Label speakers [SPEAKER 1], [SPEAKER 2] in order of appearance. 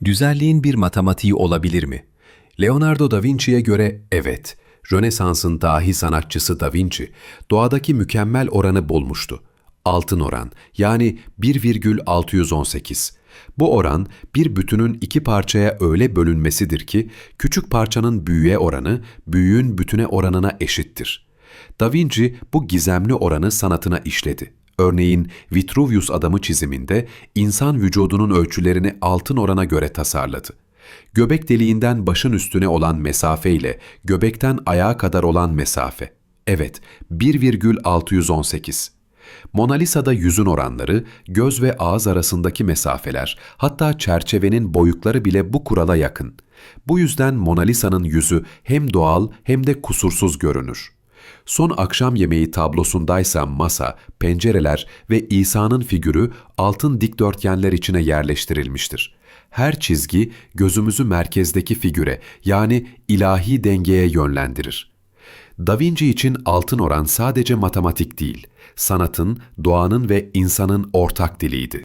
[SPEAKER 1] Güzelliğin bir matematiği olabilir mi? Leonardo da Vinci'ye göre evet. Rönesans'ın dahi sanatçısı Da Vinci, doğadaki mükemmel oranı bulmuştu. Altın oran, yani 1,618. Bu oran, bir bütünün iki parçaya öyle bölünmesidir ki, küçük parçanın büyüğe oranı, büyüğün bütüne oranına eşittir. Da Vinci bu gizemli oranı sanatına işledi. Örneğin Vitruvius adamı çiziminde insan vücudunun ölçülerini altın orana göre tasarladı. Göbek deliğinden başın üstüne olan mesafe ile göbekten ayağa kadar olan mesafe. Evet, 1,618. Mona Lisa'da yüzün oranları, göz ve ağız arasındaki mesafeler, hatta çerçevenin boyutları bile bu kurala yakın. Bu yüzden Mona Lisa'nın yüzü hem doğal hem de kusursuz görünür. Son akşam yemeği tablosundaysa masa, pencereler ve İsa'nın figürü altın dikdörtgenler içine yerleştirilmiştir. Her çizgi gözümüzü merkezdeki figüre yani ilahi dengeye yönlendirir. Da Vinci için altın oran sadece matematik değil, sanatın, doğanın ve insanın ortak diliydi.